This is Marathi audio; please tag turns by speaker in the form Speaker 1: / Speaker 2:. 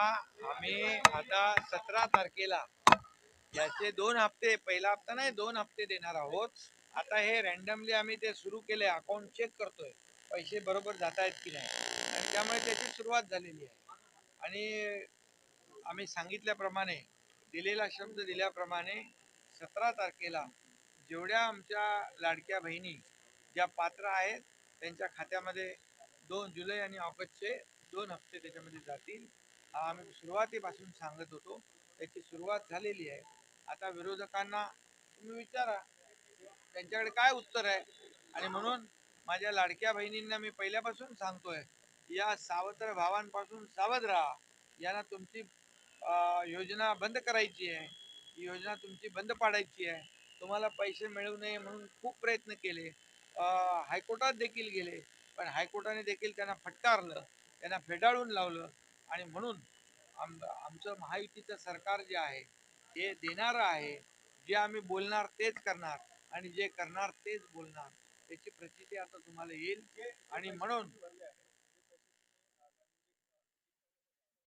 Speaker 1: आम्ही आता सतरा तारखेला याचे दोन हप्ते पहिला हप्ता नाही दोन हप्ते देणार आहोत. आता हे रॅन्डमली आम्ही ते सुरू केले अकाउंट चेक करतोय. पैसे बरोबर जात आहेत की नाही. त्यामुळे त्याची सुरुवात झालेली आहे. आणि आम्ही सांगितल्याप्रमाणे दिलेला शब्द दिल्याप्रमाणे सतरा तारखेला जेवढ्या आमच्या लाडक्या बहिणी ज्या पात्र आहेत त्यांच्या खात्यामध्ये दोन जुलै आणि ऑगस्टचे दोन हप्ते त्याच्यामध्ये जातील. आम्ही सुरुवातीपासून सांगत होतो त्याची सुरुवात झालेली आहे. आता विरोधकांना तुम्ही विचारा त्यांच्याकडे काय उत्तर आहे? आणि म्हणून माझ्या लाडक्या बहिणींना मी पहिल्यापासून सांगतोय या सावत्र भावांपासून सावध राहा. यांना तुमची योजना बंद करायची आहे. ही योजना तुमची बंद पाडायची आहे. तुम्हाला पैसे मिळू नये म्हणून खूप प्रयत्न केले. हायकोर्टात देखील गेले. पण हायकोर्टाने देखील त्यांना फटकारलं त्यांना फेटाळून लावलं. आणि म्हणून आम आमचं महायुतीचं सरकार जे आहे हे देणारं आहे जे आम्ही बोलणार तेच करणार आणि जे करणार तेच बोलणार त्याची प्रचिती आता तुम्हाला येईल. आणि म्हणून